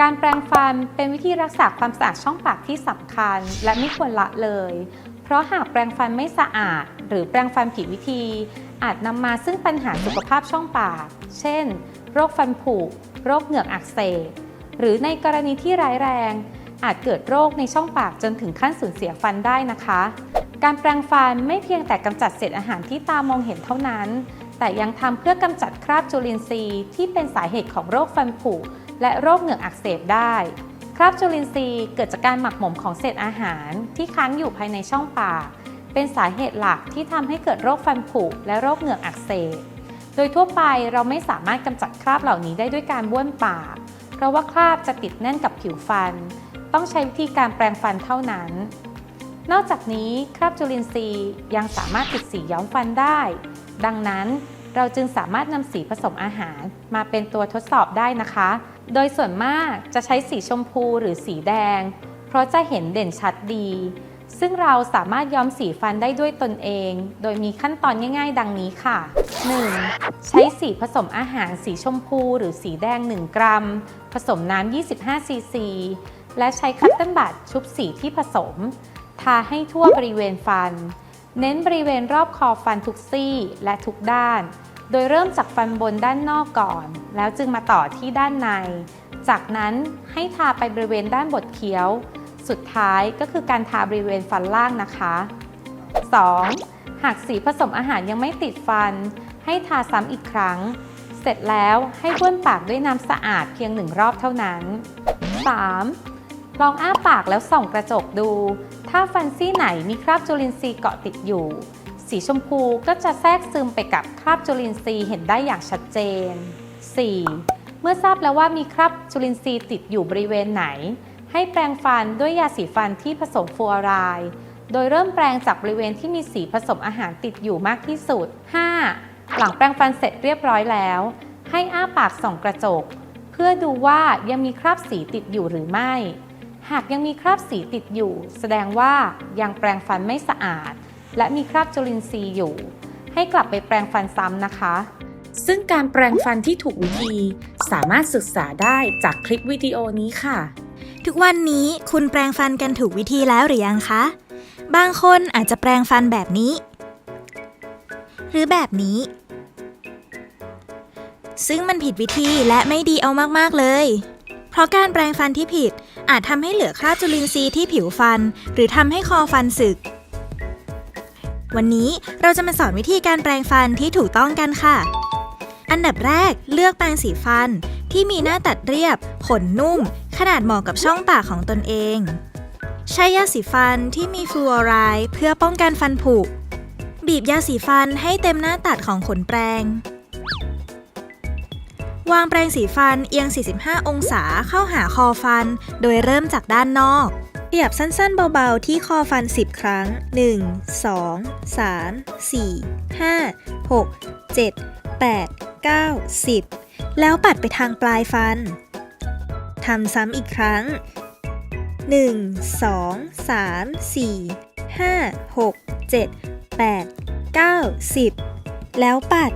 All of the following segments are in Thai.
การแปรงฟันเป็นวิธีรักษาความสะอาดช่องปากที่สำคัญ และไม่ควรละเลย เพราะหากแปรงฟันไม่สะอาด หรือแปรงฟันผิดวิธี อาจนำมาซึ่งปัญหาสุขภาพช่องปาก เช่น โรคฟันผุ โรคเหงือกอักเสบ หรือในกรณีที่ร้ายแรง อาจเกิดโรคในช่องปากจนถึงขั้นสูญเสียฟันได้นะคะ การแปรงฟันไม่เพียงแต่กำจัดเศษอาหารที่ตามองเห็นเท่านั้น แต่ยังทำเพื่อกำจัดคราบจุลินทรีย์ที่เป็นสาเหตุของโรคฟันผุและโรคเหงือกอักเสบได้ คราบจุลินทรีย์เกิดจากการหมักหมมของเศษอาหารที่ค้างอยู่ภายในช่องปาก เป็นสาเหตุหลักที่ทำให้เกิดโรคฟันผุและโรคเหงือกอักเสบ โดยทั่วไปเราไม่สามารถกำจัดคราบเหล่านี้ได้ด้วยการบ้วนปาก เพราะว่าคราบจะติดแน่นกับผิวฟัน ต้องใช้วิธีการแปรงฟันเท่านั้น นอกจากนี้คราบจุลินทรีย์ยังสามารถติดสีย้อมฟันได้ ดังนั้นเราจึงสามารถนำสีผสมอาหารมาเป็นตัวทดสอบได้นะคะ โดยส่วนมากจะใช้สีชมพูหรือสีแดง เพราะจะเห็นเด่นชัดดี ซึ่งเราสามารถย้อมสีฟันได้ด้วยตนเอง โดยมีขั้นตอนง่ายๆ ดังนี้ค่ะ 1. ใช้สีผสมอาหารสีชมพูหรือสีแดง 1 กรัม ผสมน้ำ25ซีซีและใช้คัตเติ้ลบัตชุบสีที่ผสม ทาให้ทั่วบริเวณฟัน เน้นบริเวณรอบคอฟันทุกซี่และทุกด้าน โดยเริ่มจากฟันบนด้านนอกก่อน แล้วจึงมาต่อที่ด้านใน จากนั้นให้ทาไปบริเวณด้านบดเคี้ยว สุดท้ายก็คือการทาบริเวณฟันล่างนะคะ 2. หากสีผสมอาหารยังไม่ติดฟัน ให้ทาซ้ำอีกครั้ง เสร็จแล้วให้บ้วนปากด้วยน้ำสะอาดเพียงหนึ่งรอบเท่านั้น 3. ลองอ้าปากแล้วส่องกระจกดู ถ้าฟันซี่ไหนมีคราบจุลินทรีย์เกาะติดอยู่ สีชมพูก็จะแทรกซึมไปกับคราบจุลินทรีย์เห็นได้อย่างชัดเจน 4. เมื่อทราบแล้วว่ามีคราบจุลินทรีย์ติดอยู่บริเวณไหน ให้แปรงฟันด้วยยาสีฟันที่ผสมฟลูออไรด์โดยเริ่มแปรงจากบริเวณที่มีสีผสมอาหารติดอยู่มากที่สุด 5. หลังแปรงฟันเสร็จเรียบร้อยแล้ว ให้อ้าปากส่องกระจก เพื่อดูว่ายังมีคราบสีติดอยู่หรือไม่ หากยังมีคราบสีติดอยู่ แสดงว่ายังแปรงฟันไม่สะอาด และมีคราบจุลินทรีย์อยู่ ให้กลับไปแปรงฟันซ้ำนะคะ ซึ่งการแปรงฟันที่ถูกวิธี สามารถศึกษาได้จากคลิปวิดีโอนี้ค่ะ ทุกวันนี้คุณแปรงฟันกันถูกวิธีแล้วหรือยังคะ บางคนอาจจะแปรงฟันแบบนี้ หรือแบบนี้ ซึ่งมันผิดวิธีและไม่ดีเอามาก ๆ เลยเพ ราะการแปรงฟันที่ผิด อาจทำให้เหลือคราบจุลินทรีย์ที่ผิวฟัน หรือทำให้คอฟันสึก วันนี้เราจะมาสอนวิธีการแปรงฟันที่ถูกต้องกันค่ะ อันดับแรกเลือกแปรงสีฟันที่มีหน้าตัดเรียบ ขนนุ่ม ขนาดเหมาะกับช่องปากของตนเอง ใช้ยาสีฟันที่มีฟลูออไรด์เพื่อป้องกันฟันผุ บีบยาสีฟันให้เต็มหน้าตัดของขนแปรง วางแปรงสีฟันเอียง 45 องศาเข้าหาคอฟัน โดยเริ่มจากด้านนอกขยับสั้นๆเบาๆที่คอฟัน 10 ครั้ง 1 2 3 4 5 6 7 8 9 10 แล้วปัดไปทางปลายฟัน ทำซ้ำอีกครั้ง 1 2 3 4 5 6 7 8 9 10 แล้วปัด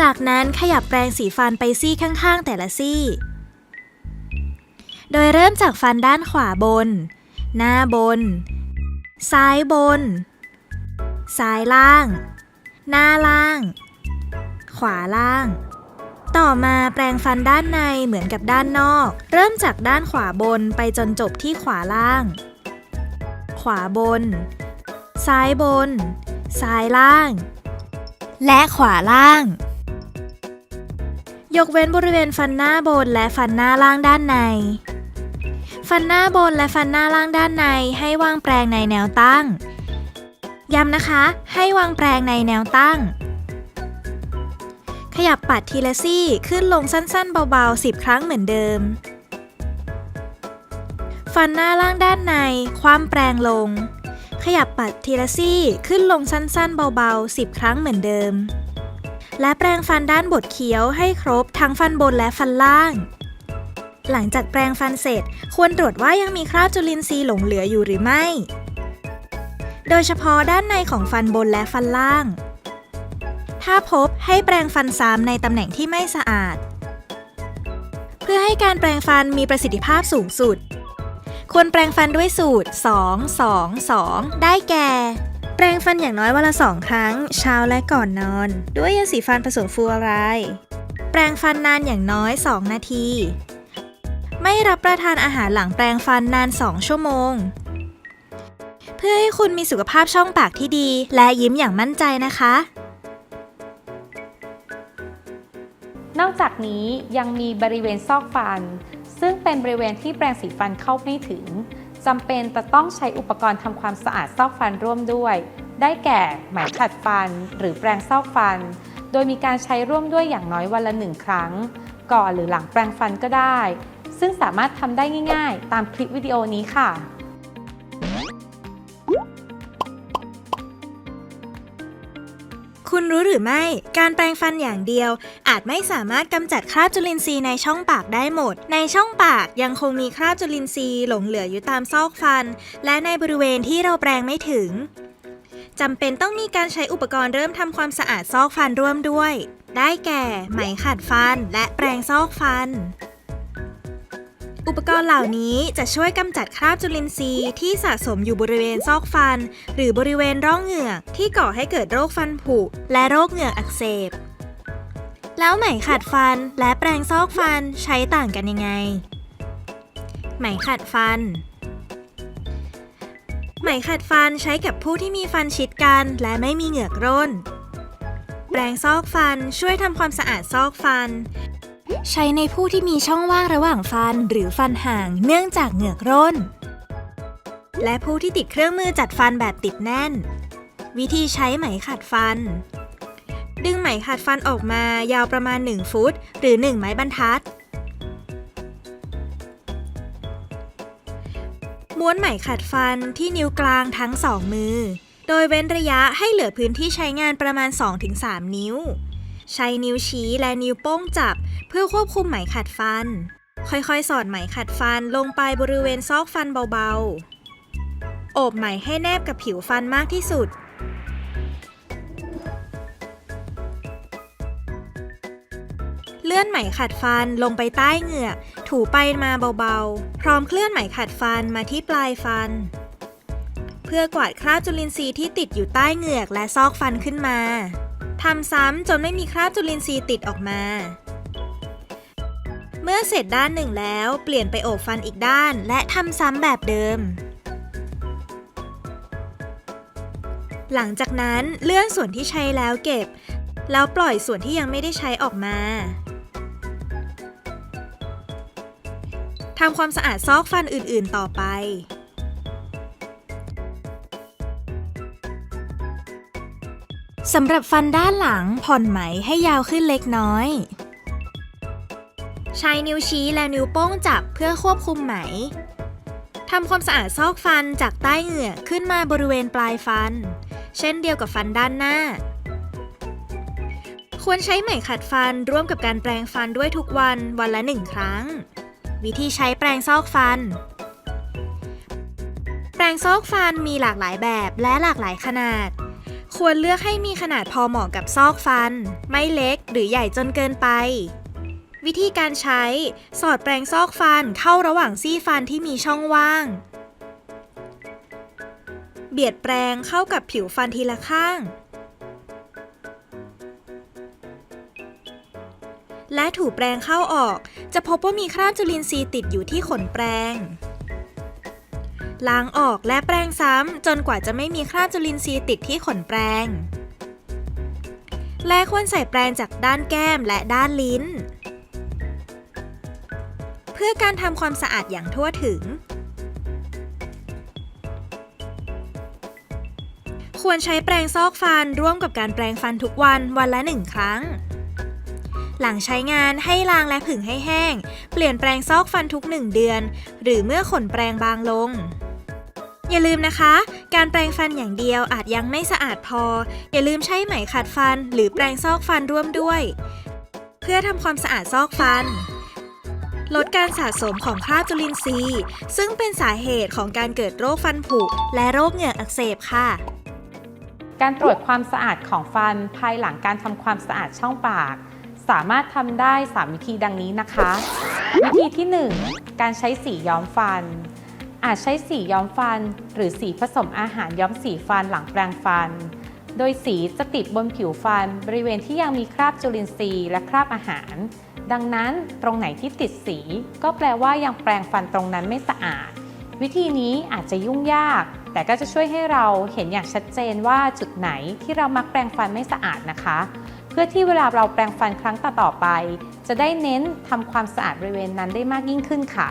จากนั้นขยับแปรงสีฟันไปซี่ข้างๆ แต่ละซี่ โดยเริ่มจากฟันด้านขวาบน หน้าบน ซ้ายบน ซ้ายล่าง หน้าล่าง ขวาล่าง ต่อมาแปรงฟันด้านในเหมือนกับด้านนอก เริ่มจากด้านขวาบนไปจนจบที่ขวาล่าง ขวาบน ซ้ายบน ซ้ายล่าง และขวาล่าง ยกเว้นบริเวณฟันหน้าบนและฟันหน้าล่างด้านใน ฟันหน้าบนและฟันหน้าล่างด้านในให้วางแปรงในแนวตั้ง ย้ำนะคะ ให้วางแปรงในแนวตั้ง ขยับปัดทีละซี่ขึ้นลงสั้นๆเบาๆ 10 ครั้งเหมือนเดิม ฟันหน้าล่างด้านในคว่ำแปรงลง ขยับปัดทีละซี่ขึ้นลงสั้นๆเบาๆ 10 ครั้งเหมือนเดิม และแปรงฟันด้านบดเคี้ยวให้ครบทั้งฟันบนและฟันล่าง หลังจากแปรงฟันเสร็จ ควรตรวจว่ายังมีคราบจุลินทรีย์หลงเหลืออยู่หรือไม่ โดยเฉพาะด้านในของฟันบนและฟันล่าง ถ้าพบให้แปรงฟันซ้ำในตำแหน่งที่ไม่สะอาด เพื่อให้การแปรงฟันมีประสิทธิภาพสูงสุด ควรแปรงฟันด้วยสูตร 2 2 2 ได้แก่ ปรงฟันอย่างน้อยวันละ2ครั้ง เช้าและก่อนนอน ด้วยยาสีฟันผสมฟูออไรด์แปรงฟันนานอย่างน้อย 2 นาที ไม่รับประทานอาหารหลังแปรงฟันนาน 2 ชั่วโมง เพื่อให้คุณมีสุขภาพช่องปากที่ดี และยิ้มอย่างมั่นใจนะคะ นอกจากนี้ยังมีบริเวณซอกฟัน ซึ่งเป็นบริเวณที่แปรงสีฟันเข้าไม่ถึง จำเป็นจะต้องใช้อุปกรณ์ทำความสะอาดซอกฟันร่วมด้วย ได้แก่ไหมขัดฟัน หรือแปรงซอกฟัน โดยมีการใช้ร่วมด้วยอย่างน้อยวันละหนึ่งครั้ง ก่อนหรือหลังแปรงฟันก็ได้ ซึ่งสามารถทำได้ง่าย ๆ ตามคลิปวิดีโอนี้ค่ะ คุณรู้หรือไม่ การแปรงฟันอย่างเดียว อาจไม่สามารถกำจัดคราบจุลินทรีย์ในช่องปากได้หมด ในช่องปากยังคงมีคราบจุลินทรีย์หลงเหลืออยู่ตามซอกฟัน และในบริเวณที่เราแปรงไม่ถึงจำเป็นต้องมีการใช้อุปกรณ์เริ่มทำความสะอาดซอกฟันร่วมด้วย ได้แก่ ไหมขัดฟันและแปรงซอกฟัน อุปกรณ์เหล่านี้จะช่วยกำจัดคราบจุลินทรีย์ที่สะสมอยู่บริเวณซอกฟัน หรือบริเวณร่องเหงือกที่ก่อให้เกิดโรคฟันผุและโรคเหงือกอักเสบ แล้วไหมขัดฟันและแปรงซอกฟันใช้ต่างกันยังไง ไหมขัดฟัน ไหมขัดฟันใช้กับผู้ที่มีฟันชิดกันและไม่มีเหงือกร่น แปรงซอกฟันช่วยทำความสะอาดซอกฟัน ใช้ในผู้ที่มีช่องว่างระหว่างฟันหรือฟันห่างเนื่องจากเหงือกร่น และผู้ที่ติดเครื่องมือจัดฟันแบบติดแน่น วิธีใช้ไหมขัดฟัน ดึงไหมขัดฟันออกมายาวประมาณ 1 ฟุต หรือ 1 ไม้บรรทัด ม้วนไหมขัดฟันที่นิ้วกลางทั้งสองมือ โดยเว้นระยะให้เหลือพื้นที่ใช้งานประมาณ 2-3 นิ้ว ใช้นิ้วชี้และนิ้วโป้งจับ เพื่อควบคุมไหมขัดฟัน ค่อยๆ สอดไหมขัดฟันลงไปบริเวณซอกฟันเบาๆ โอบไหมให้แนบกับผิวฟันมากที่สุดเลื่อนไหมขัดฟันลงไปใต้เหงือก ถูไปมาเบาๆ พร้อมเคลื่อนไหมขัดฟันมาที่ปลายฟัน เพื่อกวาดคราบจุลินทรีย์ที่ติดอยู่ใต้เหงือกและซอกฟันขึ้นมา ทำซ้ำจนไม่มีคราบจุลินทรีย์ติดออกมา เมื่อเสร็จด้านหนึ่งแล้วเปลี่ยนไปโอบฟันอีกด้านและทำซ้ำแบบเดิม หลังจากนั้นเลื่อนส่วนที่ใช้แล้วเก็บ แล้วปล่อยส่วนที่ยังไม่ได้ใช้ออกมาทำความสะอาดซอกฟันอื่นๆต่อไป สำหรับฟันด้านหลังผ่อนไหมให้ยาวขึ้นเล็กน้อย ใช้นิ้วชี้และนิ้วโป้งจับเพื่อควบคุมไหมทำความสะอาดซอกฟันจากใต้เหงือกขึ้นมาบริเวณปลายฟัน เช่นเดียวกับฟันด้านหน้า ควรใช้ไหมขัดฟันร่วมกับการแปรงฟันด้วยทุกวันวันละหนึ่งครั้ง วิธีใช้แปรงซอกฟัน แปรงซอกฟันมีหลากหลายแบบและหลากหลายขนาด ควรเลือกให้มีขนาดพอเหมาะกับซอกฟัน ไม่เล็กหรือใหญ่จนเกินไป วิธีการใช้ สอดแปรงซอกฟันเข้าระหว่างซี่ฟันที่มีช่องว่าง เบียดแปรงเข้ากับผิวฟันทีละข้าง และถูแปรงเข้าออก จะพบว่ามีคราบจุลินทรีย์ติดอยู่ที่ขนแปรง ล้างออกและแปรงซ้ำ จนกว่าจะไม่มีคราบจุลินทรีย์ติดที่ขนแปรง และควรใส่แปรงจากด้านแก้มและด้านลิ้น เพื่อการทำความสะอาดอย่างทั่วถึง ควรใช้แปรงซอกฟันร่วมกับการแปรงฟันทุกวันวันละหนึ่งครั้งหลังใช้งานให้ล้างและผึ่งให้แห้ง เปลี่ยนแปรงซอกฟันทุก1เดือน หรือเมื่อขนแปรงบางลง อย่าลืมนะคะ การแปรงฟันอย่างเดียวอาจยังไม่สะอาดพอ อย่าลืมใช้ไหมขัดฟัน หรือแปรงซอกฟันร่วมด้วย เพื่อทำความสะอาดซอกฟัน ลดการสะสมของคราบจุลินทรีย์ ซึ่งเป็นสาเหตุของการเกิดโรคฟันผุ และโรคเหงือกอักเสบค่ะการตรวจความสะอาดของฟันภายหลังการทำความสะอาดช่องปาก สามารถทำได้ 3 วิธีดังนี้นะคะ วิธีที่ 1 การใช้สีย้อมฟัน อาจใช้สีย้อมฟัน หรือสีผสมอาหารย้อมสีฟันหลังแปรงฟัน โดยสีจะติดบนผิวฟัน บริเวณที่ยังมีคราบจุลินทรีย์และคราบอาหาร ดังนั้นตรงไหนที่ติดสี ก็แปลว่ายังแปรงฟันตรงนั้นไม่สะอาด วิธีนี้อาจจะยุ่งยาก แต่ก็จะช่วยให้เราเห็นอย่างชัดเจนว่าจุดไหนที่เรามักแปรงฟันไม่สะอาดนะคะ เพื่อที่เวลาเราแปรงฟันครั้งต่อๆไป จะได้เน้นทำความสะอาดบริเวณนั้นได้มากยิ่งขึ้นค่ะ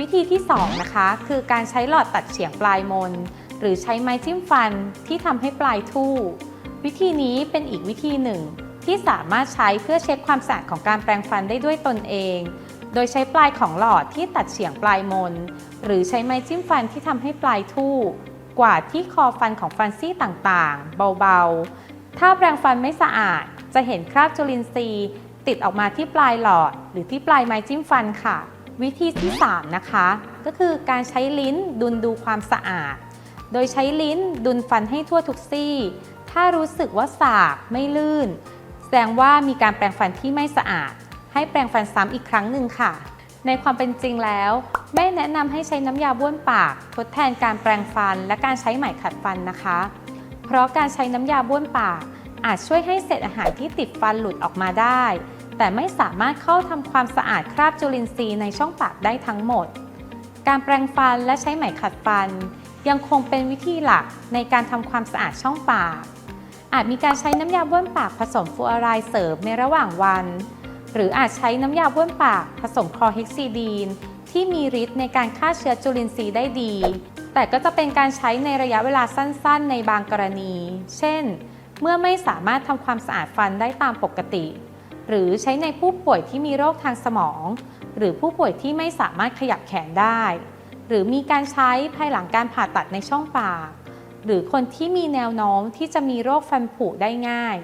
วิธีที่ 2 นะคะ คือการใช้หลอดตัดเฉียงปลายมน หรือใช้ไม้จิ้มฟันที่ทำให้ปลายทู่ วิธีนี้เป็นอีกวิธีหนึ่ง ที่สามารถใช้เพื่อเช็คความสะอาดของการแปรงฟันได้ด้วยตนเอง โดยใช้ปลายของหลอดที่ตัดเฉียงปลายมน หรือใช้ไม้จิ้มฟันที่ทำให้ปลายทู่ กวาดที่คอฟันของฟันซี่ต่างๆ เบาๆ ถ้าแปรงฟันไม่สะอาด จะเห็นคราบจุลินทรีย์ ติดออกมาที่ปลายหลอด หรือที่ปลายไม้จิ้มฟันค่ะ วิธีที่ 3 นะคะ ก็คือการใช้ลิ้นดุลดูความสะอาด โดยใช้ลิ้นดุลฟันให้ทั่วทุกซี่ ถ้ารู้สึกว่าสากไม่ลื่น แสดงว่ามีการแปรงฟันที่ไม่สะอาด ให้แปรงฟันซ้ำอีกครั้งหนึ่งค่ะ ในความเป็นจริงแล้วไม่แนะนำให้ใช้น้ำยาบ้วนปาก ทดแทนการแปรงฟันและการใช้ไหมขัดฟันนะคะ เพราะการใช้น้ำยาบ้วนปากอาจช่วยให้เศษอาหารที่ติดฟันหลุดออกมาได้ แต่ไม่สามารถเข้าทำความสะอาดคราบจุลินทรีย์ในช่องปากได้ทั้งหมด การแปรงฟันและใช้ไหมขัดฟัน ยังคงเป็นวิธีหลักในการทำความสะอาดช่องปาก อาจมีการใช้น้ำยาบ้วนปากผสมฟลูออไรด์เสริมในระหว่างวัน หรืออาจใช้น้ำยาบ้วนปากผสมคลอเฮกซิดีน ที่มีฤทธิ์ในการฆ่าเชื้อจุลินทรีย์ได้ดี แต่ก็จะเป็นการใช้ในระยะเวลาสั้น ๆ ในบางกรณี เช่น เมื่อไม่สามารถทำความสะอาดฟันได้ตามปกติ หรือใช้ในผู้ป่วยที่มีโรคทางสมอง หรือผู้ป่วยที่ไม่สามารถขยับแขนได้ หรือมีการใช้ภายหลังการผ่าตัดในช่องปาก หรือคนที่มีแนวโน้มที่จะมีโรคฟันผุได้ง่าย